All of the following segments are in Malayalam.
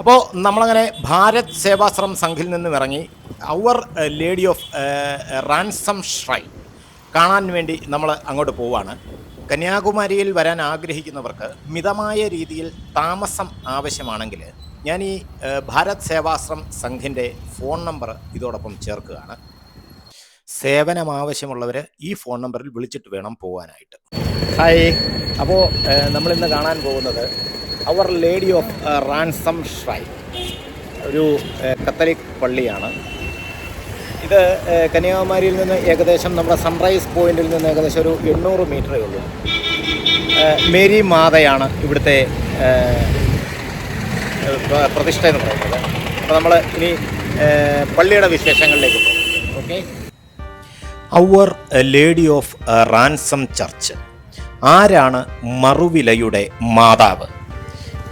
അപ്പോൾ നമ്മളങ്ങനെ ഭാരത് സേവാശ്രം സംഘിൽ നിന്നും ഇറങ്ങി our lady of ransom shrine കാണാൻ വേണ്ടി നമ്മൾ അങ്ങോട്ട് പോവാണ്. കന്യാകുമാരിയിൽ വരാൻ ആഗ്രഹിക്കുന്നവർക്ക് മിതമായ രീതിയിൽ താമസം ആവശ്യമാണെങ്കിൽ ഞാൻ ഈ ഭാരത് സേവാശ്രം സംഘിന്റെ ഫോൺ നമ്പർ ഇതോടൊപ്പം ചേർക്കുകയാണ്. സേവനം ആവശ്യമുള്ളവർ ഈ ഫോൺ നമ്പറിൽ വിളിച്ചിട്ട് വേണം പോകാനായിട്ട് ഹായ് അപ്പോൾ നമ്മളിന്ന് കാണാൻ പോകുന്നത് our lady of ransom shrine ഒരു കത്തലിക് പള്ളിയാണ്. ഇത് കന്യാകുമാരിയിൽ നിന്ന് ഏകദേശം നമ്മുടെ സൺറൈസ് പോയിന്റിൽ നിന്ന് ഏകദേശം ഒരു എണ്ണൂറ് മീറ്ററേ ഉള്ളൂ. മേരി മാതയാണ് ഇവിടുത്തെ പ്രതിഷ്ഠ എന്ന് പറയുന്നത്. അപ്പോൾ നമ്മൾ ഇനി പള്ളിയുടെ വിശേഷങ്ങളിലേക്ക് പോകും. Okay our lady of ransom church ആരാണ് മറുവിലയുടെ മാതാവ്?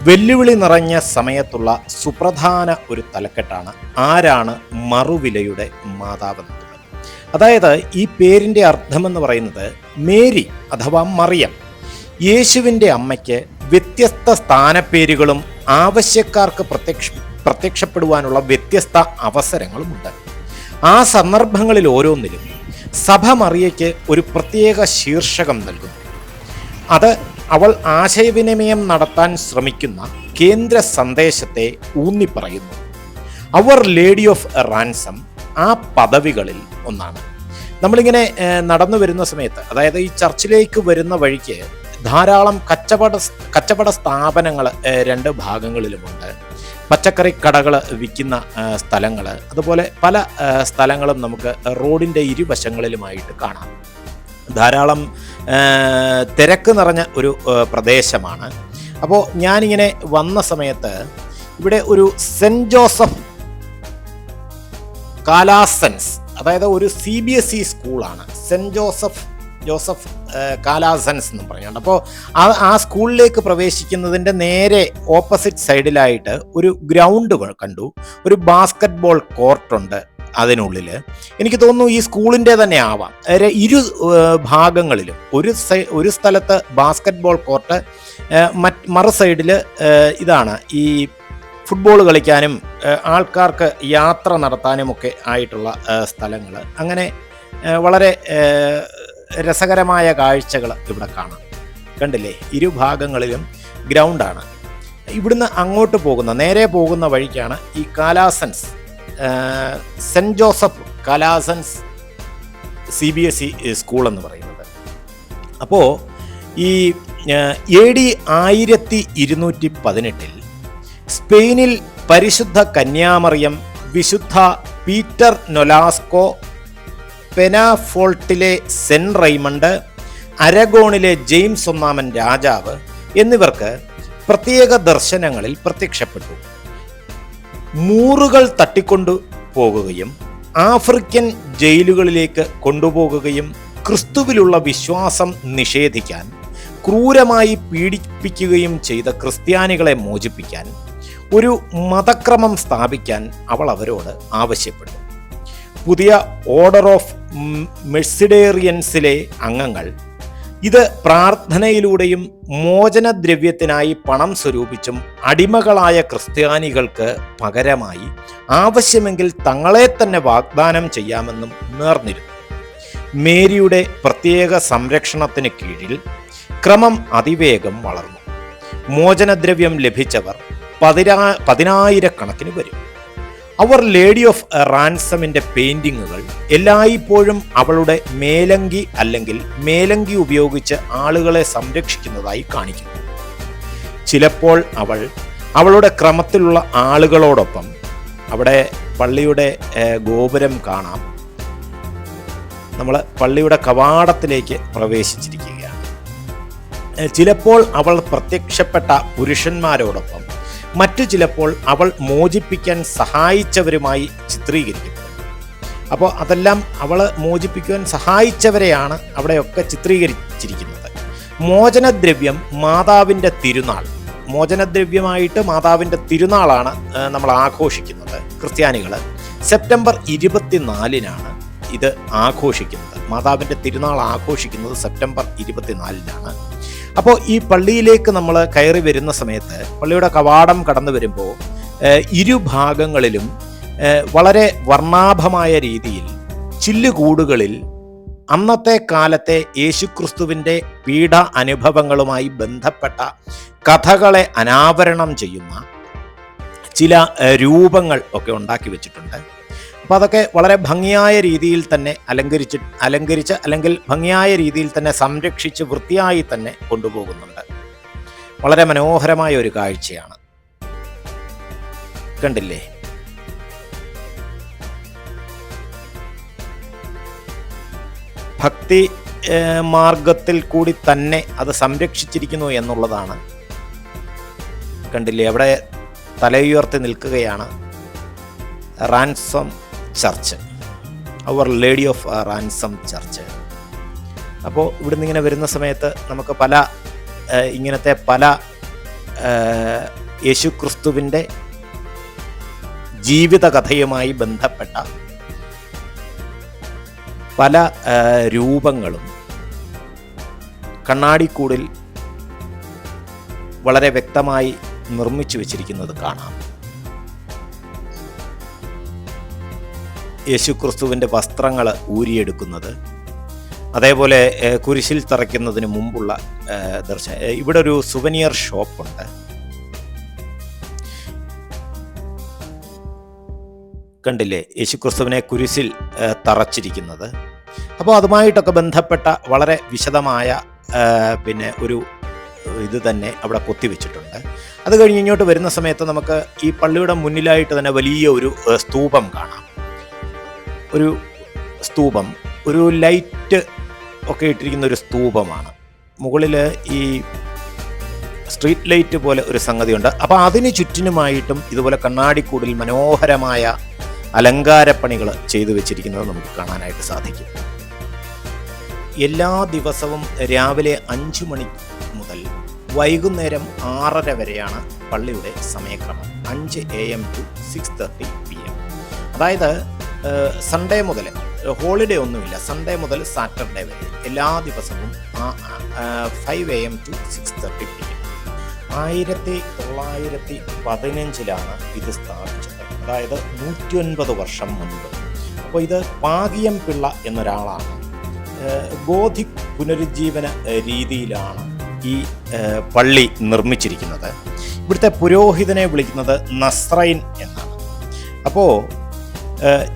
വെല്ലുവിളി നിറഞ്ഞ സമയത്തുള്ള സുപ്രധാന ഒരു തലക്കെട്ടാണ് ആരാണ് മറുവിലയുടെ മാതാവ് എന്നുള്ളത് അതായത് ഈ പേരിന്റെ അർത്ഥമെന്ന് പറയുന്നത് മേരി അഥവാ മറിയം. യേശുവിന്റെ അമ്മയ്ക്ക് വ്യത്യസ്ത സ്ഥാനപ്പേരുകളും ആവശ്യക്കാർക്ക് പ്രത്യക്ഷ പ്രത്യക്ഷപ്പെടുവാനുള്ള വ്യത്യസ്ത അവസരങ്ങളുമുണ്ട്. ആ സന്ദർഭങ്ങളിൽ ഓരോന്നിലും സഭ മറിയയ്ക്ക് ഒരു പ്രത്യേക ശീർഷകം നൽകുന്നു. അത് അവൾ ആശയവിനിമയം നടത്താൻ ശ്രമിക്കുന്ന കേന്ദ്ര സന്ദേശത്തെ ഊന്നിപ്പറയുന്നു. അവർ ലേഡി ഓഫ് റാൻസം ആ പദവികളിൽ ഒന്നാണ്. നമ്മളിങ്ങനെ നടന്നു വരുന്ന സമയത്ത് അതായത് ഈ ചർച്ചിലേക്ക് വരുന്ന വഴിക്ക് ധാരാളം കച്ചവട കച്ചവട സ്ഥാപനങ്ങൾ രണ്ട് ഭാഗങ്ങളിലുമുണ്ട്. പച്ചക്കറി കടകൾ വിൽക്കുന്ന സ്ഥലങ്ങൾ അതുപോലെ പല സ്ഥലങ്ങളും നമുക്ക് റോഡിന്റെ ഇരുവശങ്ങളിലുമായിട്ട് കാണാം. ധാരാളം തിരക്ക് നിറഞ്ഞ ഒരു പ്രദേശമാണ്. അപ്പോൾ ഞാനിങ്ങനെ വന്ന സമയത്ത് ഇവിടെ ഒരു സെന്റ് ജോസഫ് കാലാസൻസ് അതായത് ഒരു സി ബി എസ് ഇ സ്കൂളാണ്. സെന്റ് ജോസഫ് ജോസഫ് കാലാസൻസ് എന്ന് പറഞ്ഞുകൊണ്ട്. അപ്പോൾ ആ ആ സ്കൂളിലേക്ക് പ്രവേശിക്കുന്നതിന്റെ നേരെ ഓപ്പോസിറ്റ് സൈഡിലായിട്ട് ഒരു ഗ്രൗണ്ട് കണ്ടു. ഒരു ബാസ്ക്കറ്റ് ബോൾ കോർട്ടുണ്ട്. അതിനുള്ളിൽ എനിക്ക് തോന്നുന്നു ഈ സ്കൂളിന്റെ തന്നെ ആവാം. ഇരു ഭാഗങ്ങളിലും ഒരു ഒരു സ്ഥലത്ത് ബാസ്ക്കറ്റ് ബോൾ കോർട്ട് മറ്റ് മറു സൈഡിൽ ഇതാണ് ഈ ഫുട്ബോൾ കളിക്കാനും ആൾക്കാർക്ക് യാത്ര നടത്താനും ഒക്കെ ആയിട്ടുള്ള സ്ഥലങ്ങൾ അങ്ങനെ വളരെ രസകരമായ കാഴ്ചകൾ ഇവിടെ കാണാം. കണ്ടില്ലേ? ഇരുഭാഗങ്ങളിലും ഗ്രൗണ്ടാണ്. ഇവിടുന്ന് അങ്ങോട്ട് പോകുന്ന നേരെ പോകുന്ന വഴിക്കാണ് ഈ Calasanz. Saint Joseph Calasanz C B S E school എന്ന് പറയുന്നത്. അപ്പോൾ ഈ എ ഡി ആയിരത്തി ഇരുന്നൂറ്റി പതിനെട്ടിൽ സ്പെയിനിൽ പരിശുദ്ധ കന്യാമറിയം വിശുദ്ധ പീറ്റർ നൊലാസ്കോ പെനാഫോൾട്ടിലെ സെന്റ് റൈമണ്ട് അരഗോണിലെ ജെയിംസ് ഒന്നാമൻ രാജാവ് എന്നിവർക്ക് പ്രത്യേക ദർശനങ്ങളിൽ പ്രത്യക്ഷപ്പെട്ടു. മൂറുകൾ തട്ടിക്കൊണ്ടു പോകുകയും ആഫ്രിക്കൻ ജയിലുകളിലേക്ക് കൊണ്ടുപോകുകയും ക്രിസ്തുവിലുള്ള വിശ്വാസം നിഷേധിക്കാൻ ക്രൂരമായി പീഡിപ്പിക്കുകയും ചെയ്ത ക്രിസ്ത്യാനികളെ മോചിപ്പിക്കാൻ ഒരു മതക്രമം സ്ഥാപിക്കാൻ അവൾ അവരോട് ആവശ്യപ്പെട്ടു. പുതിയ ഓർഡർ ഓഫ് മെഴ്സിഡേറിയൻസിലെ അംഗങ്ങൾ ഇത് പ്രാർത്ഥനയിലൂടെയും മോചനദ്രവ്യത്തിനായി പണം സ്വരൂപിച്ചും അടിമകളായ ക്രിസ്ത്യാനികൾക്ക് പകരമായി ആവശ്യമെങ്കിൽ തങ്ങളെ തന്നെ വാഗ്ദാനം ചെയ്യാമെന്നും നേർന്നിരുന്നു. മേരിയുടെ പ്രത്യേക സംരക്ഷണത്തിന് കീഴിൽ ക്രമം അതിവേഗം വളർന്നു. മോചനദ്രവ്യം ലഭിച്ചവർ പതിനാ പതിനായിരക്കണക്കിന് വരും. അവർ ലേഡി ഓഫ് റാൻസമിന്റെ പെയിന്റിങ്ങുകൾ എല്ലായ്പ്പോഴും അവളുടെ മേലങ്കി അല്ലെങ്കിൽ മേലങ്കി ഉപയോഗിച്ച് ആളുകളെ സംരക്ഷിക്കുന്നതായി കാണിക്കുന്നു. ചിലപ്പോൾ അവൾ അവളുടെ ക്രമത്തിലുള്ള ആളുകളോടൊപ്പം അവിടെ പള്ളിയുടെ ഗോപുരം കാണാം. നമ്മൾ പള്ളിയുടെ കവാടത്തിലേക്ക് പ്രവേശിച്ചിരിക്കുകയാണ്. ചിലപ്പോൾ അവൾ പ്രത്യക്ഷപ്പെട്ട പുരുഷന്മാരോടൊപ്പം മറ്റു ചിലപ്പോൾ അവൾ മോചിപ്പിക്കാൻ സഹായിച്ചവരുമായി ചിത്രീകരിക്കും. അപ്പോൾ അതെല്ലാം അവൾ മോചിപ്പിക്കുവാൻ സഹായിച്ചവരെയാണ് അവിടെയൊക്കെ ചിത്രീകരിച്ചിരിക്കുന്നത്. മോചനദ്രവ്യം മാതാവിന്റെ തിരുനാൾ. മോചനദ്രവ്യമായിട്ട് മാതാവിന്റെ തിരുനാളാണ് നമ്മൾ ആഘോഷിക്കുന്നത്. ക്രിസ്ത്യാനികൾ സെപ്റ്റംബർ ഇരുപത്തിനാലിനാണ് ഇത് ആഘോഷിക്കുന്നത്. മാതാവിന്റെ തിരുനാൾ ആഘോഷിക്കുന്നത് സെപ്റ്റംബർ ഇരുപത്തിനാലിനാണ്. അപ്പോൾ ഈ പള്ളിയിലേക്ക് നമ്മൾ കയറി വരുന്ന സമയത്ത് പള്ളിയുടെ കവാടം കടന്നു വരുമ്പോൾ ഇരുഭാഗങ്ങളിലും വളരെ വർണാഭമായ രീതിയിൽ ചില്ലുകൂടുകളിൽ അന്നത്തെ കാലത്തെ യേശുക്രിസ്തുവിന്റെ പീഡ അനുഭവങ്ങളുമായി ബന്ധപ്പെട്ട കഥകളെ അനാവരണം ചെയ്യുന്ന ചില രൂപങ്ങൾ ഒക്കെ ഉണ്ടാക്കി വെച്ചിട്ടുണ്ട്. അപ്പോൾ അതൊക്കെ വളരെ ഭംഗിയായ രീതിയിൽ തന്നെ അലങ്കരിച്ച് അലങ്കരിച്ച് അല്ലെങ്കിൽ ഭംഗിയായ രീതിയിൽ തന്നെ സംരക്ഷിച്ച് വൃത്തിയായി തന്നെ കൊണ്ടുപോകുന്നുണ്ട്. വളരെ മനോഹരമായ ഒരു കാഴ്ചയാണ്. കണ്ടില്ലേ? ഭക്തി മാർഗത്തിൽ കൂടി തന്നെ അത് സംരക്ഷിച്ചിരിക്കുന്നു എന്നുള്ളതാണ്. കണ്ടില്ലേ? അവിടെ തലയുയർത്തി നിൽക്കുകയാണ്. Ransom church. Our lady of ransom church അപ്പോൾ ഇവിടുന്ന് ഇങ്ങനെ വരുന്ന സമയത്ത് നമുക്ക് പല ഇങ്ങനത്തെ പല യേശു ക്രിസ്തുവിന്റെ ജീവിതകഥയുമായി ബന്ധപ്പെട്ട പല രൂപങ്ങളും കണ്ണാടിക്കൂടിൽ വളരെ വ്യക്തമായി നിർമ്മിച്ചു വച്ചിരിക്കുന്നത് കാണാം. യേശുക്രിസ്തുവിന്റെ വസ്ത്രങ്ങൾ ഊരിയെടുക്കുന്നത്. അതേപോലെ കുരിശിൽ തറയ്ക്കുന്നതിന് മുമ്പുള്ള ദർശനം. ഇവിടെ ഒരു സുവനിയർ ഷോപ്പുണ്ട്. കണ്ടില്ലേ? യേശുക്രിസ്തുവിനെ കുരിശിൽ തറച്ചിരിക്കുന്നത്. അപ്പോൾ അതുമായിട്ടൊക്കെ ബന്ധപ്പെട്ട വളരെ വിശദമായ പിന്നെ ഒരു ഇത് തന്നെ അവിടെ കൊത്തിവെച്ചിട്ടുണ്ട്. അത് കഴിഞ്ഞ് ഇങ്ങോട്ട് വരുന്ന സമയത്ത് നമുക്ക് ഈ പള്ളിയുടെ മുന്നിലായിട്ട് തന്നെ വലിയ ഒരു സ്തൂപം കാണാം. ഒരു സ്തൂപം ഒരു ലൈറ്റ് ഒക്കെ ഇട്ടിരിക്കുന്ന ഒരു സ്തൂപമാണ്. മുകളിൽ ഈ സ്ട്രീറ്റ് ലൈറ്റ് പോലെ ഒരു സംഗതിയുണ്ട്. അപ്പോൾ അതിന് ചുറ്റിനുമായിട്ടും ഇതുപോലെ കണ്ണാടിക്കൂടിൽ മനോഹരമായ അലങ്കാരപ്പണികൾ ചെയ്തു വെച്ചിരിക്കുന്നത് നമുക്ക് കാണാനായിട്ട് സാധിക്കും. എല്ലാ ദിവസവും രാവിലെ അഞ്ചു മണി മുതൽ വൈകുന്നേരം ആറര വരെയാണ് പള്ളിയുടെ സമയക്രമം. അഞ്ച് A M to six thirty P M അതായത് സൺഡേ മുതൽ ഹോളിഡേ ഒന്നുമില്ല. സൺഡേ മുതൽ സാറ്റർഡേ വരെ. എല്ലാ ദിവസവും five A M to six thirty P M ആയിരത്തി തൊള്ളായിരത്തി പതിനഞ്ചിലാണ് ഇത് സ്ഥാപിച്ചത്. അതായത് നൂറ്റി ഒൻപത് വർഷം മുൻപ്. അപ്പോൾ ഇത് പാകിയം പിള്ള എന്നൊരാളാണ്. ബോധി പുനരുജ്ജീവന രീതിയിലാണ് ഈ പള്ളി നിർമ്മിച്ചിരിക്കുന്നത്. ഇവിടുത്തെ പുരോഹിതനെ വിളിക്കുന്നത് നസ്രൈൻ എന്നാണ്. അപ്പോൾ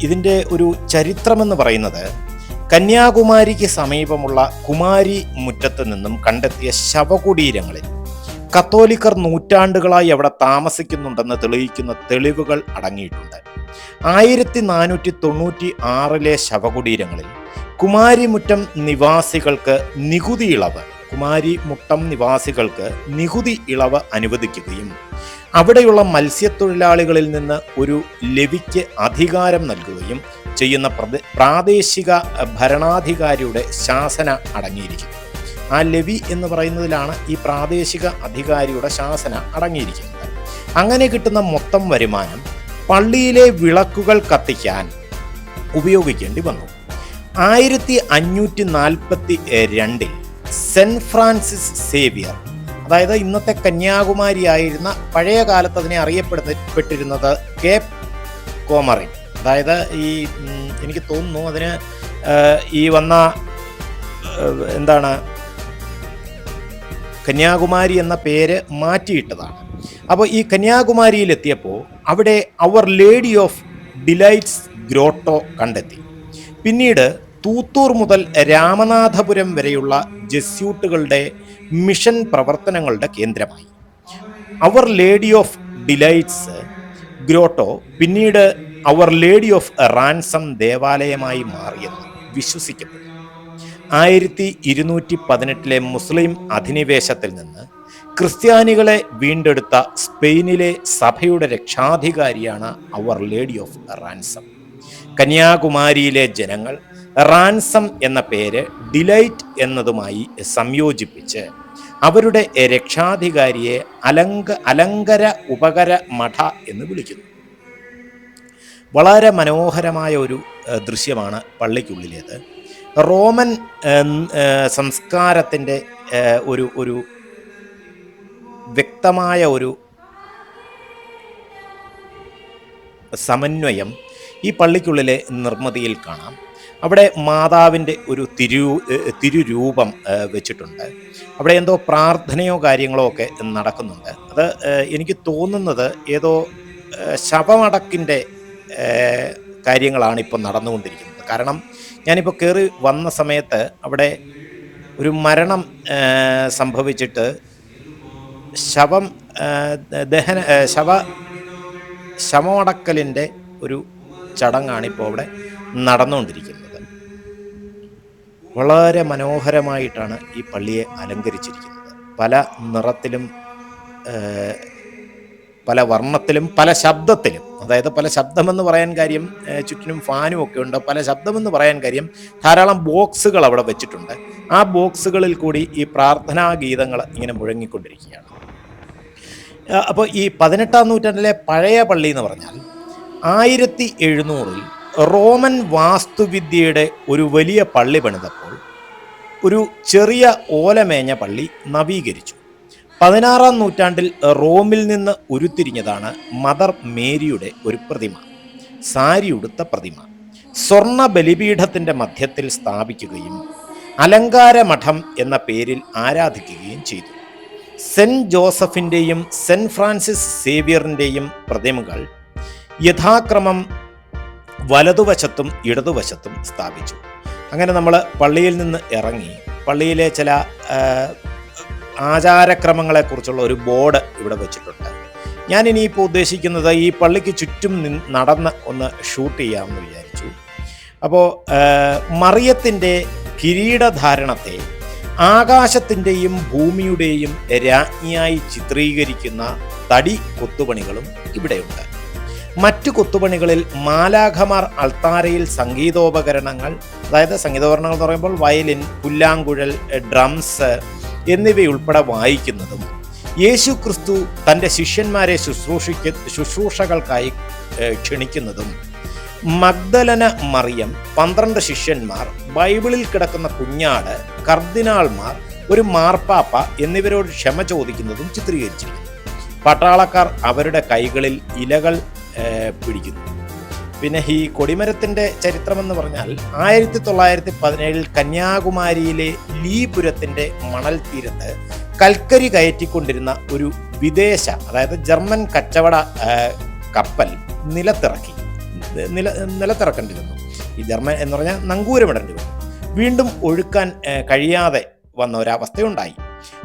ഇതിന്റെ ഒരു ചരിത്രമെന്ന് പറയുന്നത് കന്യാകുമാരിക്ക് സമീപമുള്ള കുമാരി മുറ്റത്ത് നിന്നും കണ്ടെത്തിയ ശവകുടീരങ്ങളിൽ കത്തോലിക്കർ നൂറ്റാണ്ടുകളായി അവിടെ താമസിക്കുന്നുണ്ടെന്ന് തെളിയിക്കുന്ന തെളിവുകൾ അടങ്ങിയിട്ടുണ്ട്. ആയിരത്തി നാനൂറ്റി തൊണ്ണൂറ്റി ആറിലെ ശവകുടീരങ്ങളിൽ കുമാരിമുറ്റം നിവാസികൾക്ക് നികുതി ഇളവ് കുമാരിമുട്ടം നിവാസികൾക്ക് നികുതി ഇളവ് അനുവദിക്കുകയും അവിടെയുള്ള മത്സ്യത്തൊഴിലാളികളിൽ നിന്ന് ഒരു ലവിക്ക് അധികാരം നൽകുകയും ചെയ്യുന്ന പ്രാദേശിക ഭരണാധികാരിയുടെ ശാസന അടങ്ങിയിരിക്കും ആ ലവി എന്ന് പറയുന്നതിലാണ് ഈ പ്രാദേശിക അധികാരിയുടെ ശാസന അടങ്ങിയിരിക്കുന്നത്. അങ്ങനെ കിട്ടുന്ന മൊത്തം വരുമാനം പള്ളിയിലെ വിളക്കുകൾ കത്തിക്കാൻ ഉപയോഗിക്കേണ്ടി വന്നു. ആയിരത്തി അഞ്ഞൂറ്റി നാൽപ്പത്തി രണ്ടിൽ സെന്റ് ഫ്രാൻസിസ് സേവിയർ അതായത് ഇന്നത്തെ കന്യാകുമാരി ആയിരുന്ന പഴയ കാലത്ത് അതിനെ അറിയപ്പെടപ്പെട്ടിരുന്നത് കേപ്പ് കോമറി അതായത് ഈ എനിക്ക് തോന്നുന്നു അതിന് ഈ വന്ന എന്താണ് കന്യാകുമാരി എന്ന പേര് മാറ്റിയിട്ടതാണ്. അപ്പോൾ ഈ കന്യാകുമാരിയിലെത്തിയപ്പോൾ അവിടെ our lady of delights grotto കണ്ടെത്തി. പിന്നീട് തൂത്തൂർ മുതൽ രാമനാഥപുരം വരെയുള്ള ജസ്യൂട്ടുകളുടെ മിഷൻ പ്രവർത്തനങ്ങളുടെ കേന്ദ്രമായി. Our lady of delights grotto പിന്നീട് അവർ ലേഡി ഓഫ് റാൻസം ദേവാലയമായി മാറിയെന്ന് വിശ്വസിക്കപ്പെടുന്നു. ആയിരത്തി ഇരുന്നൂറ്റി പതിനെട്ടിലെ മുസ്ലിം അധിനിവേശത്തിൽ നിന്ന് ക്രിസ്ത്യാനികളെ വീണ്ടെടുത്ത സ്പെയിനിലെ സഭയുടെ രക്ഷാധികാരിയാണ് അവർ ലേഡി ഓഫ് റാൻസം കന്യാകുമാരിയിലെ ജനങ്ങൾ റാൻസം എന്ന പേര് ഡിലൈറ്റ് എന്നതുമായി സംയോജിപ്പിച്ച് അവരുടെ രക്ഷാധികാരിയെ അലങ്ക അലങ്കര ഉപകര മഠ എന്ന് വിളിക്കുന്നു. വളരെ മനോഹരമായ ഒരു ദൃശ്യമാണ് പള്ളിക്കുള്ളിലേത്. റോമൻ സംസ്കാരത്തിന്റെ ഒരു ഒരു വ്യക്തമായ ഒരു സമന്വയം ഈ പള്ളിക്കുള്ളിലെ നിർമ്മിതിയിൽ കാണാം. അവിടെ മാതാവിന്റെ ഒരു തിരു തിരുരൂപം വെച്ചിട്ടുണ്ട്. അവിടെ എന്തോ പ്രാർത്ഥനയോ കാര്യങ്ങളോ ഒക്കെ നടക്കുന്നുണ്ട്. അത് എനിക്ക് തോന്നുന്നത് ഏതോ ശവമടക്കിന്റെ കാര്യങ്ങളാണ് ഇപ്പോൾ നടന്നുകൊണ്ടിരിക്കുന്നത്. കാരണം ഞാനിപ്പോൾ കയറി വന്ന സമയത്ത് അവിടെ ഒരു മരണം സംഭവിച്ചിട്ട് ശവം ദഹന ശവ ശവമടക്കലിന്റെ ഒരു ചടങ്ങാണ് ഇപ്പോൾ അവിടെ നടന്നുകൊണ്ടിരിക്കുന്നത്. വളരെ മനോഹരമായിട്ടാണ് ഈ പള്ളിയെ അലങ്കരിച്ചിരിക്കുന്നത്. പല നിറത്തിലും പല വർണത്തിലും പല ശബ്ദത്തിലും. അതായത് പല ശബ്ദമെന്ന് പറയാൻ കാര്യം ചുറ്റിനും ഫാനും ഒക്കെ ഉണ്ട്. പല ശബ്ദമെന്ന് പറയാൻ കാര്യം ധാരാളം ബോക്സുകൾ അവിടെ വെച്ചിട്ടുണ്ട്. ആ ബോക്സുകളിൽ കൂടി ഈ പ്രാർത്ഥനാ ഗീതങ്ങൾ ഇങ്ങനെ മുഴങ്ങിക്കൊണ്ടിരിക്കുകയാണ്. അപ്പോൾ ഈ പതിനെട്ടാം നൂറ്റാണ്ടിലെ പഴയ പള്ളി എന്ന് പറഞ്ഞാൽ ആയിരത്തി എഴുന്നൂറിൽ റോമൻ വാസ്തുവിദ്യയുടെ ഒരു വലിയ പള്ളി പണിതപ്പോൾ ഒരു ചെറിയ ഓലമേഞ്ഞ പള്ളി നവീകരിച്ചു. പതിനാറാം നൂറ്റാണ്ടിൽ റോമിൽ നിന്ന് ഉരുത്തിരിഞ്ഞതാണ് മദർ മേരിയുടെ ഒരു പ്രതിമ സാരി ഉടുത്ത പ്രതിമ. സ്വർണ ബലിപീഠത്തിന്റെ മധ്യത്തിൽ സ്ഥാപിക്കുകയും അലങ്കാര മഠം എന്ന പേരിൽ ആരാധിക്കുകയും ചെയ്തു. സെന്റ് ജോസഫിന്റെയും സെന്റ് ഫ്രാൻസിസ് സേവിയറിന്റെയും പ്രതിമകൾ യഥാക്രമം വലതുവശത്തും ഇടതുവശത്തും സ്ഥാപിച്ചു. അങ്ങനെ നമ്മൾ പള്ളിയിൽ നിന്ന് ഇറങ്ങി. പള്ളിയിലെ ചില ആചാരക്രമങ്ങളെക്കുറിച്ചുള്ള ഒരു ബോർഡ് ഇവിടെ വെച്ചിട്ടുണ്ട്. ഞാൻ ഇനിയിപ്പോൾ ഉദ്ദേശിക്കുന്നത് ഈ പള്ളിക്ക് ചുറ്റും നടന്ന് ഒന്ന് ഷൂട്ട് ചെയ്യാമെന്ന് വിചാരിച്ചു. അപ്പോൾ മറിയത്തിന്റെ കിരീടധാരണത്തെ ആകാശത്തിന്റെയും ഭൂമിയുടെയും രാജ്ഞിയായി ചിത്രീകരിക്കുന്ന തടി കൊത്തുപണികളും ഇവിടെയുണ്ട്. മറ്റു കൊത്തുപണികളിൽ മാലാഖമാർ അൾത്താരയിൽ സംഗീതോപകരണങ്ങൾ അതായത് സംഗീതോപകരണങ്ങൾ എന്ന് പറയുമ്പോൾ വയലിൻ പുല്ലാങ്കുഴൽ ഡ്രംസ് എന്നിവയുൾപ്പെടെ വായിക്കുന്നതും യേശു ക്രിസ്തു തന്റെ ശിഷ്യന്മാരെ ശുശ്രൂഷിക്ക ശുശ്രൂഷകൾക്കായി ക്ഷണിക്കുന്നതും മഗ്ദലന മറിയം പന്ത്രണ്ട് ശിഷ്യന്മാർ ബൈബിളിൽ കിടക്കുന്ന കുഞ്ഞാട് കർദിനാൾമാർ ഒരു മാർപ്പാപ്പ എന്നിവരോട് ക്ഷമ ചോദിക്കുന്നതും ചിത്രീകരിച്ചിരിക്കുന്നു. പട്ടാളക്കാർ അവരുടെ കൈകളിൽ ഇലകൾ പിടിക്കുന്നു. പിന്നെ ഈ കൊടിമരത്തിന്റെ ചരിത്രമെന്ന് പറഞ്ഞാൽ ആയിരത്തി തൊള്ളായിരത്തി പതിനേഴിൽ കന്യാകുമാരിയിലെ ലീപുരത്തിന്റെ മണൽ തീരത്ത് കൽക്കരി കയറ്റിക്കൊണ്ടിരുന്ന ഒരു വിദേശ അതായത് ജർമ്മൻ കച്ചവട കപ്പൽ നിലത്തിറക്കി. നില നിലത്തിറക്കേണ്ടിരുന്നു ഈ ജർമ്മൻ എന്ന് പറഞ്ഞാൽ നങ്കൂരമിടേണ്ടി വന്നു. വീണ്ടും ഒഴുക്കാൻ കഴിയാതെ വന്ന ഒരവസ്ഥയുണ്ടായി.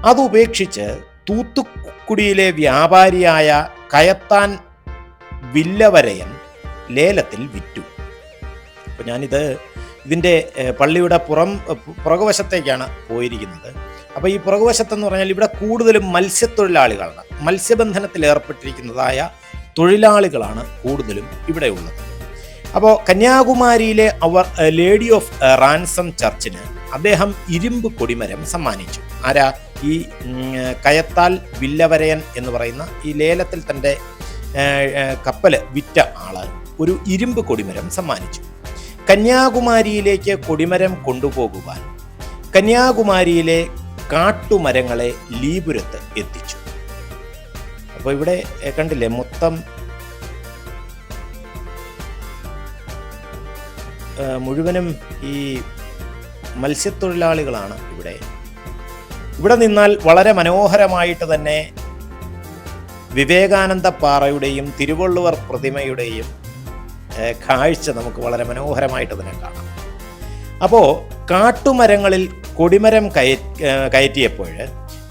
അത് ഉപേക്ഷിച്ച് തൂത്തുക്കുടിയിലെ വ്യാപാരിയായ കയത്താൻ വില്ലവരയൻ ലേലത്തിൽ വിറ്റു. അപ്പോൾ ഞാനിത് ഇതിന്റെ പള്ളിയുടെ പുറം പുറകുവശത്തേക്കാണ് പോയിരിക്കുന്നത്. അപ്പോൾ ഈ പുറകുവശത്തെന്ന് പറഞ്ഞാൽ ഇവിടെ കൂടുതലും മത്സ്യത്തൊഴിലാളികളാണ്. മത്സ്യബന്ധനത്തിൽ ഏർപ്പെട്ടിരിക്കുന്നതായ തൊഴിലാളികളാണ് കൂടുതലും ഇവിടെ ഉള്ളത്. അപ്പോൾ കന്യാകുമാരിയിലെ അവർ ലേഡി ഓഫ് റാൻസം ചർച്ചിന് അദ്ദേഹം ഇരുമ്പ് കൊടിമരം സമ്മാനിച്ചു. ആരാ? ഈ കയത്താൽ വില്ലവരയൻ എന്ന് പറയുന്ന ഈ ലേലത്തിൽ തന്റെ കപ്പൽ വിറ്റ ആൾ ഒരു ഇരുമ്പ് കൊടിമരം സമ്മാനിച്ചു. കന്യാകുമാരിയിലേക്ക് കൊടിമരം കൊണ്ടുപോകുവാൻ കന്യാകുമാരിയിലെ കാട്ടുമരങ്ങളെ ലീപുരത്ത് എത്തിച്ചു. അപ്പോൾ ഇവിടെ കണ്ടില്ലേ മൊത്തം മുഴുവനും ഈ മത്സ്യത്തൊഴിലാളികളാണ് ഇവിടെ. ഇവിടെ നിന്നാൽ വളരെ മനോഹരമായിട്ട് തന്നെ വിവേകാനന്ദ പാറയുടെയും തിരുവള്ളുവർ പ്രതിമയുടെയും കാഴ്ച നമുക്ക് വളരെ മനോഹരമായിട്ട് തന്നെ കാണാം. അപ്പോൾ കാട്ടുമരങ്ങളിൽ കൊടിമരം കയ കയറ്റിയപ്പോൾ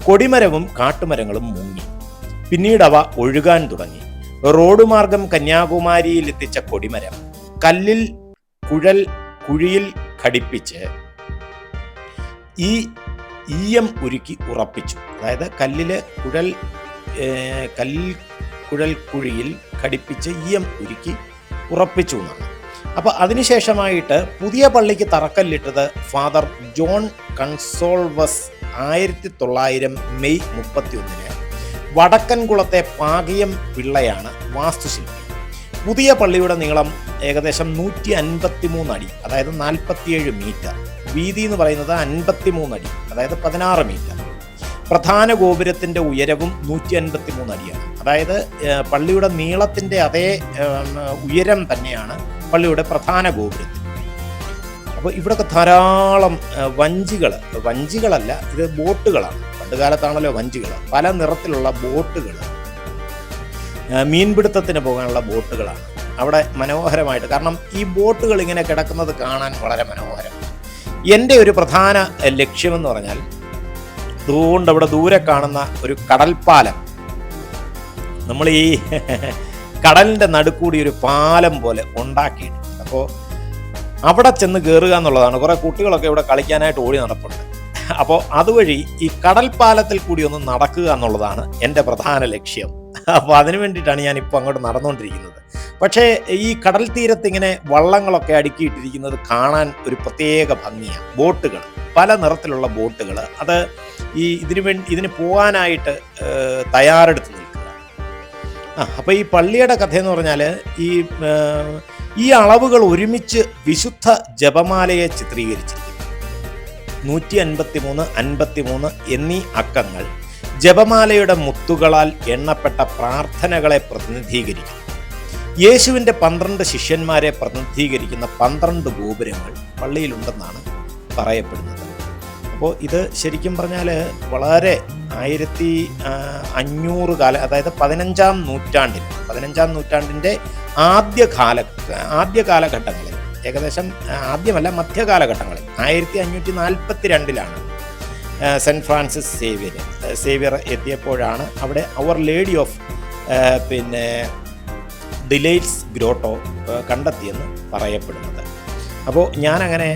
കൊടിമരവും കാട്ടുമരങ്ങളും മുങ്ങി. പിന്നീട് അവ ഒഴുകാൻ തുടങ്ങി. റോഡ് മാർഗം കന്യാകുമാരിയിൽ എത്തിച്ച കൊടിമരം കല്ലിൽ കുഴൽ കുഴിയിൽ ഘടിപ്പിച്ച് ഈ ഈയം ഉരുക്കി ഉറപ്പിച്ചു. അതായത് കല്ലിൽ കുഴൽ കുഴിയിൽ ഘടിപ്പിച്ച് ഈയം ഉരുക്കി ഉറപ്പിച്ചു എന്നാണ്. അപ്പോൾ അതിനുശേഷമായിട്ട് പുതിയ പള്ളിക്ക് തറക്കല്ലിട്ടത് ഫാദർ ജോൺ കൺസോൾവസ് ആയിരത്തി തൊള്ളായിരം മെയ് മുപ്പത്തി ഒന്നിന് വടക്കൻകുളത്തെ പാകിയം പിള്ളയാണ് വാസ്തുശില്പി. പുതിയ പള്ളിയുടെ നീളം ഏകദേശം നൂറ്റി അൻപത്തി അടി അതായത് നാൽപ്പത്തിയേഴ് മീറ്റർ. വീതി എന്ന് പറയുന്നത് അൻപത്തി അടി അതായത് പതിനാറ് മീറ്റർ. പ്രധാന ഗോപുരത്തിന്റെ ഉയരവും നൂറ്റി അൻപത്തി മൂന്ന് അടിയാണ്. അതായത് പള്ളിയുടെ നീളത്തിന്റെ അതേ ഉയരം തന്നെയാണ് പള്ളിയുടെ പ്രധാന ഗോപുരത്തിൽ. അപ്പോൾ ഇവിടെയൊക്കെ ധാരാളം വഞ്ചികൾ വഞ്ചികളല്ല ഇത് ബോട്ടുകളാണ്. പണ്ട് കാലത്താണല്ലോ വഞ്ചികൾ പല നിറത്തിലുള്ള ബോട്ടുകൾ മീൻപിടുത്തത്തിന് പോകാനുള്ള ബോട്ടുകളാണ്. അവിടെ മനോഹരമായിട്ട് കാരണം ഈ ബോട്ടുകൾ ഇങ്ങനെ കിടക്കുന്നത് കാണാൻ വളരെ മനോഹരം. എന്റെ ഒരു പ്രധാന ലക്ഷ്യമെന്ന് പറഞ്ഞാൽ അതുകൊണ്ട് അവിടെ ദൂരെ കാണുന്ന ഒരു കടൽപ്പാലം. നമ്മൾ ഈ കടലിന്റെ നടുക്കൂടി ഒരു പാലം പോലെ ഉണ്ടാക്കിയിട്ടുണ്ട്. അപ്പോൾ അവിടെ ചെന്ന് കയറുക എന്നുള്ളതാണ്. കുറേ കുട്ടികളൊക്കെ ഇവിടെ കളിക്കാനായിട്ട് ഓടി നടപ്പുണ്ട്. അപ്പോൾ അതുവഴി ഈ കടൽപ്പാലത്തിൽ കൂടി ഒന്ന് നടക്കുക എന്നുള്ളതാണ് എന്റെ പ്രധാന ലക്ഷ്യം. അപ്പോൾ അതിനു വേണ്ടിയിട്ടാണ് ഞാൻ ഇപ്പോൾ അങ്ങോട്ട് നടന്നുകൊണ്ടിരിക്കുന്നത്. പക്ഷേ ഈ കടൽ തീരത്ത് ഇങ്ങനെ വള്ളങ്ങളൊക്കെ അടുക്കിയിട്ടിരിക്കുന്നത് കാണാൻ ഒരു പ്രത്യേക ഭംഗിയാണ്. ബോട്ടുകൾ പല നിറത്തിലുള്ള ബോട്ടുകൾ. അത് ഈ ഇതിനു വേണ്ടി ഇതിന് പോകാനായിട്ട് തയ്യാറെടുത്ത് നിൽക്കുക. ആ അപ്പോൾ ഈ പള്ളിയുടെ എന്ന് പറഞ്ഞാൽ ഈ ഈ അളവുകൾ ഒരുമിച്ച് വിശുദ്ധ ജപമാലയെ ചിത്രീകരിച്ചിരിക്കുന്നു. നൂറ്റി അൻപത്തി മൂന്ന് അൻപത്തി മൂന്ന് എന്നീ അക്കങ്ങൾ ജപമാലയുടെ മുത്തുകളാൽ എണ്ണപ്പെട്ട പ്രാർത്ഥനകളെ പ്രതിനിധീകരിക്കുന്നു. യേശുവിന്റെ പന്ത്രണ്ട് ശിഷ്യന്മാരെ പ്രതിനിധീകരിക്കുന്ന പന്ത്രണ്ട് ഗോപുരങ്ങൾ പള്ളിയിലുണ്ടെന്നാണ് പറയപ്പെടുന്നത്. അപ്പോൾ ഇത് ശരിക്കും പറഞ്ഞാൽ വളരെ ആയിരത്തി അഞ്ഞൂറ് കാല അതായത് പതിനഞ്ചാം നൂറ്റാണ്ടിൽ പതിനഞ്ചാം നൂറ്റാണ്ടിന്റെ ആദ്യ കാല ആദ്യ കാലഘട്ടങ്ങളിൽ ഏകദേശം ആദ്യമല്ല മധ്യകാലഘട്ടങ്ങളിൽ ആയിരത്തി അഞ്ഞൂറ്റി നാൽപ്പത്തി രണ്ടിലാണ് സെന്റ് ഫ്രാൻസിസ് സേവ്യർ സേവ്യർ എത്തിയപ്പോഴാണ് അവിടെ അവർ ലേഡി ഓഫ് പിന്നെ ഡിലൈറ്റ്സ് ഗ്രോട്ടോ കണ്ടെത്തിയെന്ന് പറയപ്പെടുന്നത്. അപ്പോൾ ഞാനങ്ങനെ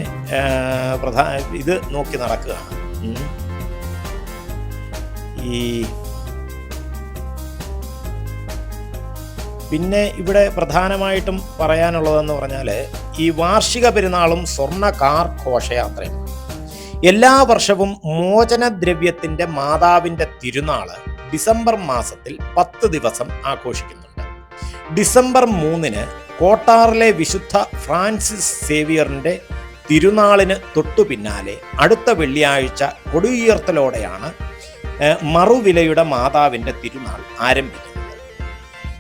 പ്രധാന ഇത് നോക്കി നടക്കുക ഈ പിന്നെ ഇവിടെ പ്രധാനമായിട്ടും പറയാനുള്ളതെന്ന് പറഞ്ഞാൽ ഈ വാർഷിക പെരുന്നാളും സ്വർണ കാർ ഘോഷയാത്രയും. എല്ലാ വർഷവും മോചനദ്രവ്യത്തിന്റെ മാതാവിന്റെ തിരുനാൾ ഡിസംബർ മാസത്തിൽ പത്ത് ദിവസം ആഘോഷിക്കുന്നുണ്ട്. ഡിസംബർ മൂന്നിന് കോട്ടാറിലെ വിശുദ്ധ ഫ്രാൻസിസ് സേവിയറിന്റെ തിരുനാളിന് തൊട്ടു പിന്നാലെ അടുത്ത വെള്ളിയാഴ്ച കൊടിയുയർത്തലോടെയാണ് മറുവിലയുടെ മാതാവിന്റെ തിരുനാൾ ആരംഭിക്കുന്നത്.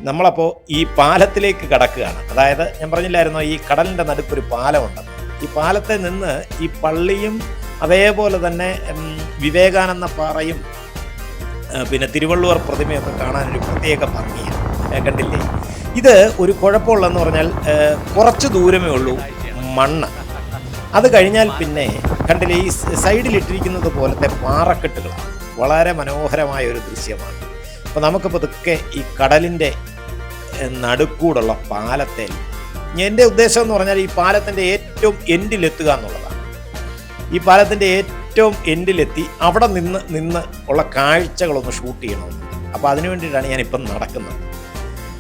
നമ്മളപ്പോൾ ഈ പാലത്തിലേക്ക് കടക്കുകയാണ്. അതായത് ഞാൻ പറഞ്ഞില്ലായിരുന്നോ ഈ കടലിന്റെ നടുക്കൊരു പാലമുണ്ട്. ഈ പാലത്തെ നിന്ന് ഈ പള്ളിയും അതേപോലെ തന്നെ വിവേകാനന്ദ പാറയും പിന്നെ തിരുവള്ളുവർ പ്രതിമയൊക്കെ കാണാനൊരു പ്രത്യേക ഭംഗിയാണ് കണ്ടില്ലേ? ഇത് ഒരു കുഴപ്പമുള്ളതെന്ന് പറഞ്ഞാൽ കുറച്ച് ദൂരമേ ഉള്ളൂ മണ്ണ്. അത് കഴിഞ്ഞാൽ പിന്നെ കണ്ടില്ലേ ഈ സൈഡിലിട്ടിരിക്കുന്നത് പോലത്തെ പാറക്കെട്ടുകളാണ് വളരെ മനോഹരമായ ഒരു ദൃശ്യമാണ്. അപ്പോൾ നമുക്ക് പതുക്കെ ഈ കടലിന്റെ നടുക്കൂടുള്ള പാലത്തെ എന്റെ ഉദ്ദേശം എന്ന് പറഞ്ഞാൽ ഈ പാലത്തിന്റെ ഏറ്റവും എൻഡിലെത്തുക എന്നുള്ളതാണ്. ഈ പാലത്തിന്റെ ഏറ്റവും എൻഡിലെത്തി അവിടെ നിന്ന് നിന്ന് ഉള്ള കാഴ്ചകളൊന്ന് ഷൂട്ട് ചെയ്യണമെന്നുണ്ട് അപ്പോൾ അതിനു വേണ്ടിയിട്ടാണ് ഞാനിപ്പം നടക്കുന്നത്.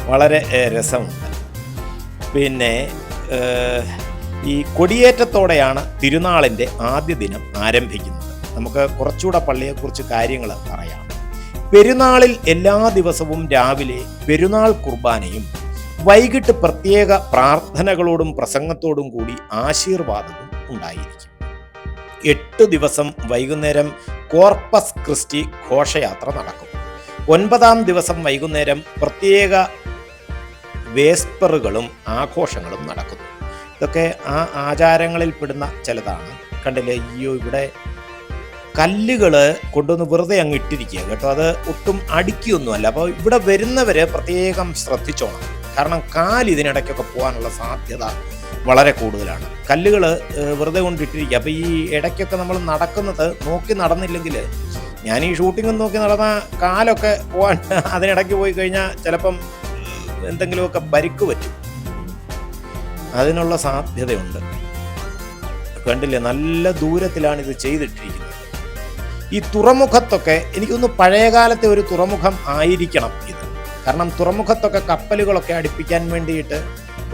വളരെ രസമുണ്ട്. പിന്നെ ഈ കൊടിയേറ്റത്തോടെയാണ് തിരുനാളിന്റെ ആദ്യ ദിനം ആരംഭിക്കുന്നത്. നമുക്ക് കുറച്ചുകൂടെ പള്ളിയെക്കുറിച്ച് കാര്യങ്ങൾ പറയാം. പെരുന്നാളിൽ എല്ലാ ദിവസവും രാവിലെ പെരുന്നാൾ കുർബാനയും വൈകിട്ട് പ്രത്യേക പ്രാർത്ഥനകളോടും പ്രസംഗത്തോടും കൂടി ആശീർവാദവും ഉണ്ടായിരിക്കും. എട്ട് ദിവസം വൈകുന്നേരം കോർപ്പസ് ക്രിസ്റ്റി ഘോഷയാത്ര നടക്കും. ഒൻപതാം ദിവസം വൈകുന്നേരം പ്രത്യേക വേസ്പറുകളും ആഘോഷങ്ങളും നടക്കുന്നു. ഇതൊക്കെ ആ ആചാരങ്ങളിൽ പെടുന്ന ചിലതാണ്. കണ്ടില്ലേ? അയ്യോ ഇവിടെ കല്ലുകൾ കൊണ്ടുവന്ന് വെറുതെ അങ്ങ് ഇട്ടിരിക്കുക കേട്ടോ. അത് ഒട്ടും അടുക്കിയൊന്നുമല്ല അപ്പോൾ ഇവിടെ വരുന്നവരെ പ്രത്യേകം ശ്രദ്ധിച്ചോണം. കാരണം കാൽ ഇതിനിടയ്ക്കൊക്കെ പോകാനുള്ള സാധ്യത വളരെ കൂടുതലാണ്. കല്ലുകൾ വെറുതെ കൊണ്ടിട്ടിരിക്കുക. അപ്പോൾ ഈ ഇടയ്ക്കൊക്കെ നമ്മൾ നടക്കുന്നത് നോക്കി നടന്നില്ലെങ്കിൽ ഞാൻ ഈ ഷൂട്ടിങ്ങും നോക്കി നടന്ന കാലൊക്കെ പോകാൻ അതിനിടയ്ക്ക് പോയി കഴിഞ്ഞാൽ ചിലപ്പം എന്തെങ്കിലുമൊക്കെ പരിക്ക് പറ്റും. അതിനുള്ള സാധ്യതയുണ്ട്. കണ്ടില്ലേ? നല്ല ദൂരത്തിലാണ് ഇത് ചെയ്തിട്ടിരിക്കുന്നത്. ഈ തുറമുഖത്തൊക്കെ എനിക്കൊന്ന് പഴയകാലത്തെ ഒരു തുറമുഖം ആയിരിക്കണം ഇത്. കാരണം തുറമുഖത്തൊക്കെ കപ്പലുകളൊക്കെ അടുപ്പിക്കാൻ വേണ്ടിയിട്ട്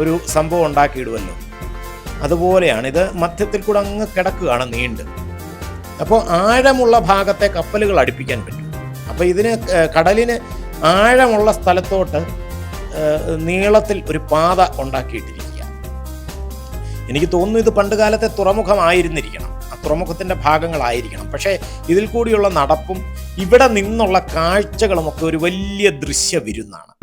ഒരു സംഭവം ഉണ്ടാക്കിയിടുമല്ലോ അതുപോലെയാണ് ഇത് മധ്യത്തിൽ കൂടെ അങ്ങ് കിടക്കുകയാണ് നീണ്ട്. അപ്പോൾ ആഴമുള്ള ഭാഗത്തെ കപ്പലുകൾ അടുപ്പിക്കാൻ പറ്റും. അപ്പോൾ ഇതിന് കടലിന് ആഴമുള്ള സ്ഥലത്തോട്ട് നീളത്തിൽ ഒരു പാത ഉണ്ടാക്കിയിട്ടിരിക്കുക എനിക്ക് തോന്നുന്നു ഇത് പണ്ട് കാലത്തെ തുറമുഖമായിരുന്നിരിക്കണം. ആ തുറമുഖത്തിന്റെ ഭാഗങ്ങളായിരിക്കണം. പക്ഷേ ഇതിൽ കൂടിയുള്ള നടപ്പും ഇവിടെ നിന്നുള്ള കാഴ്ചകളുമൊക്കെ ഒരു വലിയ ദൃശ്യ വിരുന്നാണ്.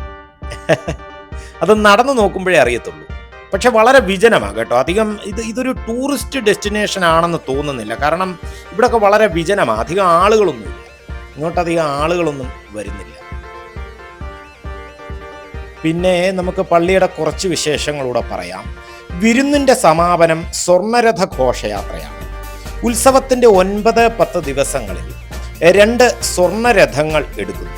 അത് നടന്നു നോക്കുമ്പോഴേ അറിയത്തുള്ളൂ. പക്ഷെ വളരെ വിജനമാണ് കേട്ടോ. അധികം ഇത് ഇതൊരു ടൂറിസ്റ്റ് ഡെസ്റ്റിനേഷൻ ആണെന്ന് തോന്നുന്നില്ല. കാരണം ഇവിടെയൊക്കെ വളരെ വിജനമാണ്. അധികം ആളുകളൊന്നും ഇങ്ങോട്ടധികം ആളുകളൊന്നും വരുന്നില്ല. പിന്നെ നമുക്ക് പള്ളിയുടെ കുറച്ച് വിശേഷങ്ങളൂടെ പറയാം. വിരുന്നിന്റെ സമാപനം സ്വർണരഥ ഘോഷയാത്രയാണ് ഉത്സവത്തിന്റെ ഒൻപത് പത്ത് ദിവസങ്ങളിൽ രണ്ട് സ്വർണരഥങ്ങൾ എടുക്കുന്നു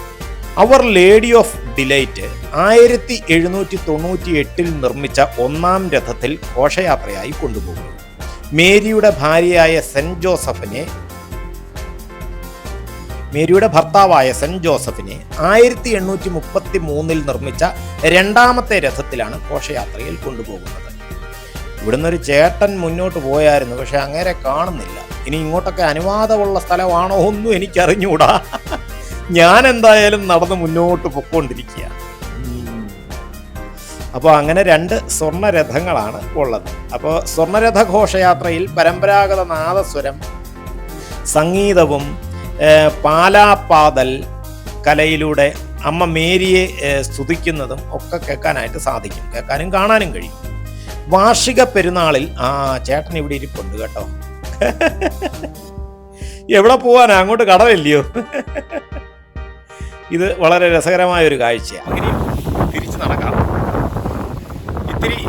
അവർ ലേഡി ഓഫ് ഡിലൈറ്റ് ആയിരത്തി എഴുന്നൂറ്റി തൊണ്ണൂറ്റി എട്ടിൽ നിർമ്മിച്ച ഒന്നാം രഥത്തിൽ ഘോഷയാത്രയായി കൊണ്ടുപോകുന്നു. മേരിയുടെ ഭാര്യയായ സെന്റ് ജോസഫിനെ മേരിയുടെ ഭർത്താവായ സെന്റ് ജോസഫിനെ ആയിരത്തി എണ്ണൂറ്റി മുപ്പത്തി മൂന്നിൽ നിർമ്മിച്ച രണ്ടാമത്തെ രഥത്തിലാണ് ഘോഷയാത്രയിൽ കൊണ്ടുപോകുന്നത്. ഇവിടുന്ന് ഒരു ചേട്ടൻ മുന്നോട്ട് പോയായിരുന്നു പക്ഷെ അങ്ങേരെ കാണുന്നില്ല. ഇനി ഇങ്ങോട്ടൊക്കെ അനുവാദമുള്ള സ്ഥലമാണോ ഒന്നും എനിക്കറിഞ്ഞൂടാ. ഞാൻ എന്തായാലും നടന്ന് മുന്നോട്ട് പൊക്കോണ്ടിരിക്കുക. അപ്പോൾ അങ്ങനെ രണ്ട് സ്വർണരഥങ്ങളാണ് ഉള്ളത്. അപ്പോൾ സ്വർണരഥ ഘോഷയാത്രയിൽ പരമ്പരാഗത നാദസ്വരം സംഗീതവും പാലാപ്പാതൽ കലയിലൂടെ അമ്മ മേരിയെ സ്തുതിക്കുന്നതും ഒക്കെ കേൾക്കാനായിട്ട് സാധിക്കും. കേൾക്കാനും കാണാനും കഴിയും. വാർഷിക പെരുന്നാളിൽ ആ ചേട്ടൻ ഇവിടെ ഇരിപ്പുണ്ട് കേട്ടോ. എവിടെ പോവാനാ? അങ്ങോട്ട് കടവില്ലയോ ഇത് വളരെ രസകരമായ ഒരു കാഴ്ചയാണ് അങ്ങനെ തിരിച്ചു നടക്കാം. ഇത്തിരി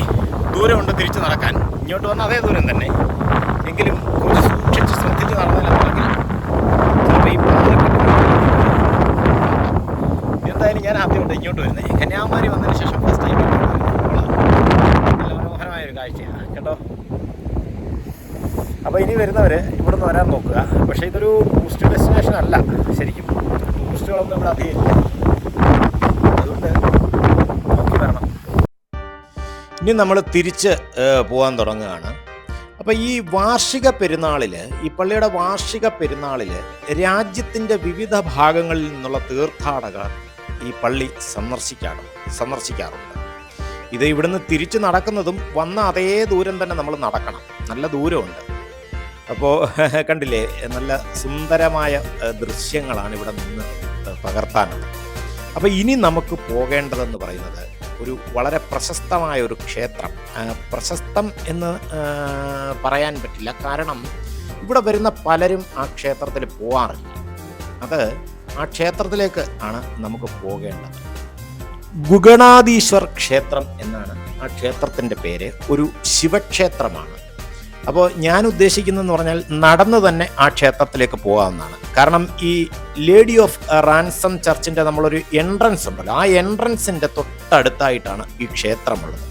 ദൂരമുണ്ട് തിരിച്ചു നടക്കാൻ. ഇങ്ങോട്ട് വന്ന അതേ ദൂരം തന്നെ. എങ്കിലും കുറച്ച് സൂക്ഷിച്ച് ശ്രദ്ധിച്ച് എന്തായാലും ഞാൻ ആദ്യമുണ്ട് ഇങ്ങോട്ട് വരുന്നത് കന്യാകുമാരി വന്നതിന് ശേഷം ഫസ്റ്റ് ടൈം കാഴ്ചയാണ് കേട്ടോ. അപ്പോൾ ഇനി വരുന്നവർ ഇവിടെ നിന്ന് വരാൻ നോക്കുക. പക്ഷേ ഇതൊരു ടൂറിസ്റ്റ് ഡെസ്റ്റിനേഷൻ അല്ല ശരിക്കും. ടൂറിസ്റ്റുകളൊന്നും ഇവിടെ അധികം ഇല്ല. അതുകൊണ്ട് നോക്കി വരണം. ഇനി നമ്മൾ തിരിച്ച് പോകാൻ തുടങ്ങുകയാണ്. അപ്പോൾ ഈ വാർഷിക പെരുന്നാളിൽ ഈ പള്ളിയുടെ വാർഷിക പെരുന്നാളിൽ രാജ്യത്തിന്റെ വിവിധ ഭാഗങ്ങളിൽ നിന്നുള്ള തീർത്ഥാടകർ ഈ പള്ളി സന്ദർശിക്കാറുണ്ട്. സന്ദർശിക്കാറുണ്ട്. ഇത് ഇവിടുന്ന് തിരിച്ചു നടക്കുന്നതും വന്ന അതേ ദൂരം തന്നെ നമ്മൾ നടക്കണം. നല്ല ദൂരമുണ്ട്. അപ്പോൾ കണ്ടില്ലേ നല്ല സുന്ദരമായ ദൃശ്യങ്ങളാണ് ഇവിടെ നിന്ന് പകർത്താനുള്ളത്. അപ്പോൾ ഇനി നമുക്ക് പോകേണ്ടതെന്ന് പറയുന്നത് ഒരു വളരെ പ്രശസ്തമായ ഒരു ക്ഷേത്രം. പ്രശസ്തം എന്ന് പറയാൻ പറ്റില്ല. കാരണം ഇവിടെ വരുന്ന പലരും ആ ക്ഷേത്രത്തിൽ പോകാറില്ല അത് ആ ക്ഷേത്രത്തിലേക്ക് ആണ് നമുക്ക് പോകേണ്ടത്. ഗുഗണാധീശ്വർ ക്ഷേത്രം എന്നാണ് ആ ക്ഷേത്രത്തിന്റെ പേര്. ഒരു ശിവക്ഷേത്രമാണ്. അപ്പോൾ ഞാൻ ഉദ്ദേശിക്കുന്നതെന്ന് പറഞ്ഞാൽ നടന്നു തന്നെ ആ ക്ഷേത്രത്തിലേക്ക് പോകാവുന്നതാണ്. കാരണം ഈ ലേഡി ഓഫ് റാൻസം ചർച്ചിന്റെ നമ്മളൊരു എൻട്രൻസ് ഉണ്ടല്ലോ. ആ എൻട്രൻസിന്റെ തൊട്ടടുത്തായിട്ടാണ് ഈ ക്ഷേത്രമുള്ളത്.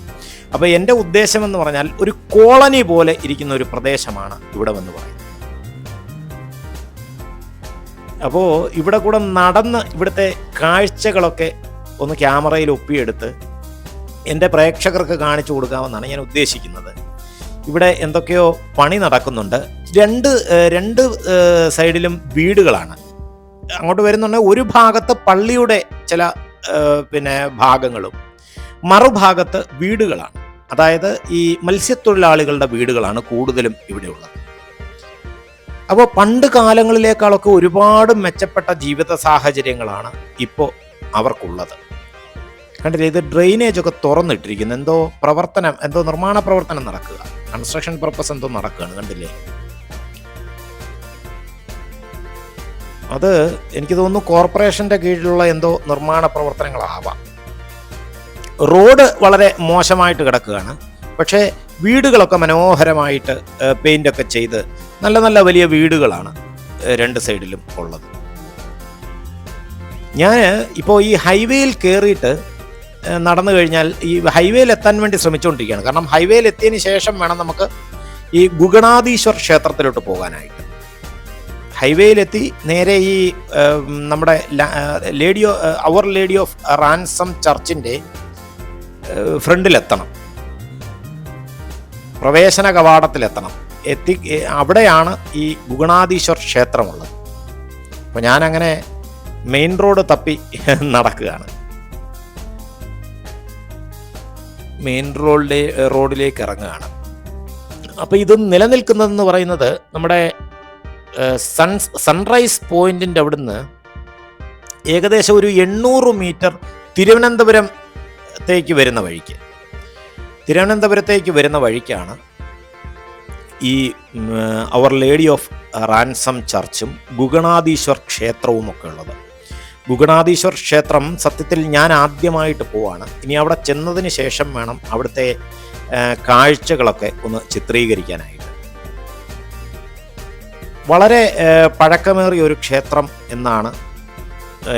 അപ്പോൾ എന്റെ ഉദ്ദേശം എന്ന് പറഞ്ഞാൽ ഒരു കോളനി പോലെ ഇരിക്കുന്ന ഒരു പ്രദേശമാണ് ഇവിടെ വന്ന് പറയുന്നത്. അപ്പോൾ ഇവിടെ കൂടെ നടന്ന് ഇവിടുത്തെ കാഴ്ചകളൊക്കെ ഒന്ന് ക്യാമറയിൽ ഒപ്പിയെടുത്ത് എന്റെ പ്രേക്ഷകർക്ക് കാണിച്ചു കൊടുക്കാമെന്നാണ് ഞാൻ ഉദ്ദേശിക്കുന്നത്. ഇവിടെ എന്തൊക്കെയോ പണി നടക്കുന്നുണ്ട്. രണ്ട് രണ്ട് സൈഡിലും വീടുകളാണ്. അങ്ങോട്ട് വരുന്നുണ്ടെങ്കിൽ ഒരു ഭാഗത്ത് പള്ളിയുടെ ചില പിന്നെ ഭാഗങ്ങളും മറുഭാഗത്ത് വീടുകളാണ്. അതായത് ഈ മത്സ്യത്തൊഴിലാളികളുടെ വീടുകളാണ് കൂടുതലും ഇവിടെയുള്ളത് അപ്പോൾ പണ്ട് കാലങ്ങളിലേക്കാളൊക്കെ ഒരുപാട് മെച്ചപ്പെട്ട ജീവിത സാഹചര്യങ്ങളാണ് ഇപ്പോൾ അവർക്കുള്ളത്. കണ്ടില്ലേ ഇത് ഡ്രെയിനേജ് ഒക്കെ തുറന്നിട്ടിരിക്കുന്നു. എന്തോ പ്രവർത്തനം എന്തോ നിർമ്മാണ പ്രവർത്തനം നടക്കുക. കൺസ്ട്രക്ഷൻ പർപ്പസ് എന്തോ നടക്കുകയാണ് കണ്ടില്ലേ? അത് എനിക്ക് തോന്നുന്നു കോർപ്പറേഷന്റെ കീഴിലുള്ള എന്തോ നിർമ്മാണ പ്രവർത്തനങ്ങളാവാം. റോഡ് വളരെ മോശമായിട്ട് കിടക്കുകയാണ്. പക്ഷേ വീടുകളൊക്കെ മനോഹരമായിട്ട് പെയിന്റ് ഒക്കെ ചെയ്ത് നല്ല നല്ല വലിയ വീടുകളാണ് രണ്ട് സൈഡിലും ഉള്ളത്. ഞാൻ ഇപ്പോൾ ഈ ഹൈവേയിൽ കയറിയിട്ട് നടന്നു കഴിഞ്ഞാൽ ഈ ഹൈവേയിൽ എത്താൻ വേണ്ടി ശ്രമിച്ചുകൊണ്ടിരിക്കുകയാണ് കാരണം ഹൈവേയിൽ എത്തിയതിന് ശേഷം വേണം നമുക്ക് ഈ ഗുഗണാധീശ്വർ ക്ഷേത്രത്തിലോട്ട് പോകാനായിട്ട്. ഹൈവേയിലെത്തി നേരെ ഈ നമ്മുടെ lady our lady of ransom ചർച്ചിന്റെ ഫ്രണ്ടിലെത്തണം. പ്രവേശന കവാടത്തിലെത്തണം. എത്തി അവിടെയാണ് ഈ ഗുഗണാധീശ്വർ ക്ഷേത്രമുള്ളത്. അപ്പോൾ ഞാനങ്ങനെ മെയിൻ റോഡ് തപ്പി നടക്കുകയാണ്. മെയിൻ റോഡിലെ റോഡിലേക്ക് ഇറങ്ങുകയാണ്. അപ്പോൾ ഇത് നിലനിൽക്കുന്നതെന്ന് പറയുന്നത് നമ്മുടെ സൺ സൺറൈസ് പോയിന്റിന്റെ അവിടുന്ന് ഏകദേശം ഒരു എണ്ണൂറ് മീറ്റർ തിരുവനന്തപുരത്തേക്ക് വരുന്ന വഴിക്ക്. തിരുവനന്തപുരത്തേക്ക് വരുന്ന വഴിക്കാണ് ഈ അവർ ലേഡി ഓഫ് റാൻസം ചർച്ചും ഗുഗണാധീശ്വർ ക്ഷേത്രവും ഒക്കെ ഉള്ളത്. ഗുഗണാധീശ്വർ ക്ഷേത്രം സത്യത്തിൽ ഞാൻ ആദ്യമായിട്ട് പോവാണ്. ഇനി അവിടെ ചെന്നതിന് ശേഷം വേണം അവിടുത്തെ കാഴ്ചകളൊക്കെ ഒന്ന് ചിത്രീകരിക്കാനായിട്ട്. വളരെ പഴക്കമേറിയ ഒരു ക്ഷേത്രം എന്നാണ്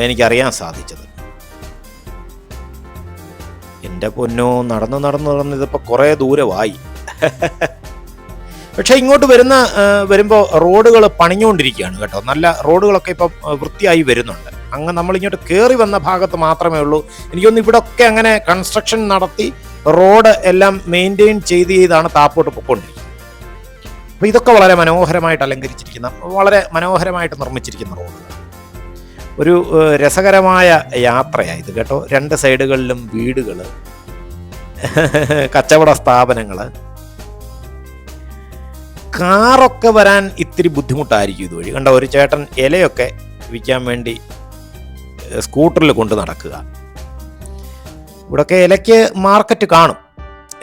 എനിക്കറിയാൻ സാധിച്ചത്. എന്റെ പൊന്നോ നടന്ന് നടന്ന് നടന്ന് ഇതിപ്പോൾ കുറേ ദൂരമായി പക്ഷേ ഇങ്ങോട്ട് വരുന്ന വരുമ്പോൾ റോഡുകൾ പണിഞ്ഞുകൊണ്ടിരിക്കുകയാണ് കേട്ടോ. നല്ല റോഡുകളൊക്കെ ഇപ്പം വൃത്തിയായി വരുന്നുണ്ട്. അങ്ങ് നമ്മൾ ഇങ്ങോട്ട് കയറി വന്ന ഭാഗത്ത് മാത്രമേ ഉള്ളൂ. എനിക്കൊന്ന് ഇവിടെ ഒക്കെ അങ്ങനെ കൺസ്ട്രക്ഷൻ നടത്തി റോഡ് എല്ലാം മെയിന്റെയിൻ ചെയ്ത് ചെയ്താണ് താപ്പോട്ട് പൊക്കോണ്ടിരിക്കുന്നത്. അപ്പോൾ ഇതൊക്കെ വളരെ മനോഹരമായിട്ട് അലങ്കരിച്ചിരിക്കുന്ന വളരെ മനോഹരമായിട്ട് നിർമ്മിച്ചിരിക്കുന്ന റോഡ് ഒരു രസകരമായ യാത്രയാണ് ഇത് കേട്ടോ. രണ്ട് സൈഡുകളിലും വീടുകൾ കച്ചവട സ്ഥാപനങ്ങൾ കാറൊക്കെ വരാൻ ഇത്തിരി ബുദ്ധിമുട്ടായിരിക്കും ഇതുവഴി. കണ്ട ഒരു ചേട്ടൻ ഇലയൊക്കെ വിൽക്കാൻ വേണ്ടി സ്കൂട്ടറിൽ കൊണ്ട് നടക്കുക. ഇവിടൊക്കെ ഇലയ്ക്ക് മാർക്കറ്റ് കാണും.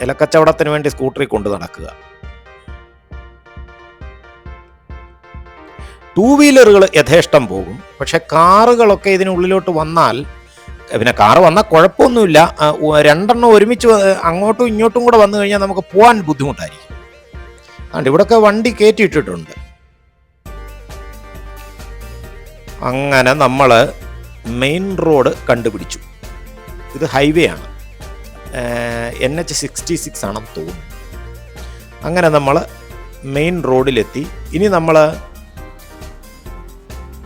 ഇലക്കച്ചവടത്തിന് വേണ്ടി സ്കൂട്ടറിൽ കൊണ്ട് നടക്കുക. ടൂ വീലറുകൾ യഥേഷ്ടം പോകും. പക്ഷെ കാറുകളൊക്കെ ഇതിനുള്ളിലോട്ട് വന്നാൽ പിന്നെ കാറ് വന്നാൽ കുഴപ്പമൊന്നുമില്ല. രണ്ടെണ്ണം ഒരുമിച്ച് അങ്ങോട്ടും ഇങ്ങോട്ടും കൂടെ വന്നു കഴിഞ്ഞാൽ നമുക്ക് പോകാൻ ബുദ്ധിമുട്ടായിരിക്കും. അതുകൊണ്ട് ഇവിടെയൊക്കെ വണ്ടി കയറ്റിയിട്ടിട്ടുണ്ട്. അങ്ങനെ നമ്മൾ മെയിൻ റോഡ് കണ്ടുപിടിച്ചു. ഇത് ഹൈവേ ആണ്. എൻ എച്ച് സിക്സ്റ്റി സിക്സ് ആണെന്ന് തോന്നുന്നു. അങ്ങനെ നമ്മൾ മെയിൻ റോഡിലെത്തി. ഇനി നമ്മൾ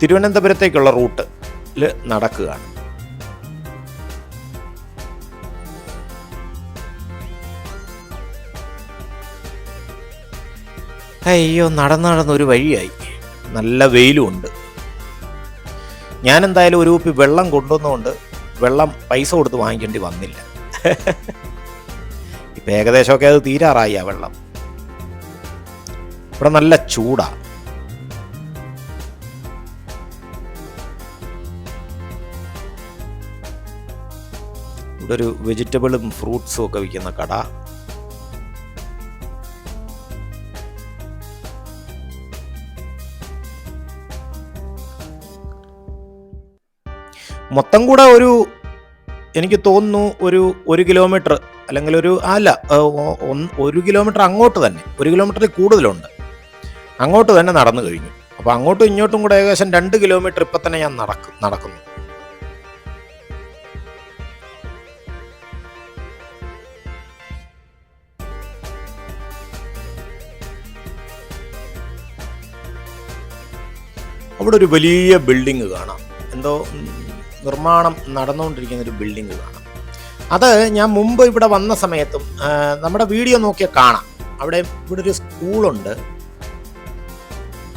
തിരുവനന്തപുരത്തേക്കുള്ള റൂട്ടിൽ നടക്കുകയാണ്. അയ്യോ നടന്ന് നടന്ന് ഒരു വഴിയായി. നല്ല വെയിലും ഉണ്ട്. ഞാൻ എന്തായാലും ഒരു കുപ്പി വെള്ളം കൊണ്ടുവന്നുകൊണ്ട് വെള്ളം പൈസ കൊടുത്ത് വാങ്ങിക്കേണ്ടി വന്നില്ല. ഇപ്പം ഏകദേശമൊക്കെ അത് തീരാറായി ആ വെള്ളം. ഇവിടെ നല്ല ചൂടാ. ഇവിടെ ഒരു വെജിറ്റബിളും ഫ്രൂട്ട്സും ഒക്കെ വിൽക്കുന്ന കട. മൊത്തം കൂടെ ഒരു എനിക്ക് തോന്നുന്നു ഒരു ഒരു കിലോമീറ്റർ അല്ലെങ്കിൽ ഒരു അല്ല ഒരു കിലോമീറ്റർ അങ്ങോട്ട് തന്നെ ഒരു കിലോമീറ്ററിൽ കൂടുതലുണ്ട്. അങ്ങോട്ട് തന്നെ നടന്നു കഴിഞ്ഞു. അപ്പോൾ അങ്ങോട്ടും ഇങ്ങോട്ടും കൂടെ ഏകദേശം രണ്ട് കിലോമീറ്റർ ഇപ്പം തന്നെ ഞാൻ നടക്കും നടക്കുന്നു. അവിടെ ഒരു വലിയ ബിൽഡിങ് കാണാം. എന്തോ നിർമ്മാണം നടന്നുകൊണ്ടിരിക്കുന്ന ഒരു ബിൽഡിംഗ് കാണാം അത് ഞാൻ മുമ്പ് ഇവിടെ വന്ന സമയത്തും നമ്മുടെ വീഡിയോ നോക്കിയാൽ കാണാം. അവിടെ ഇവിടെ ഒരു സ്കൂളുണ്ട്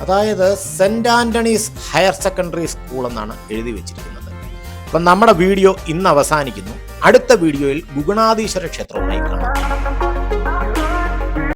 അതായത് saint Antony's higher secondary school എന്നാണ് എഴുതി വെച്ചിരിക്കുന്നത്. അപ്പം നമ്മുടെ വീഡിയോ ഇന്ന് അവസാനിക്കുന്നു. അടുത്ത വീഡിയോയിൽ ഗുഗണാധീശ്വര ക്ഷേത്രവുമായി കാണാം.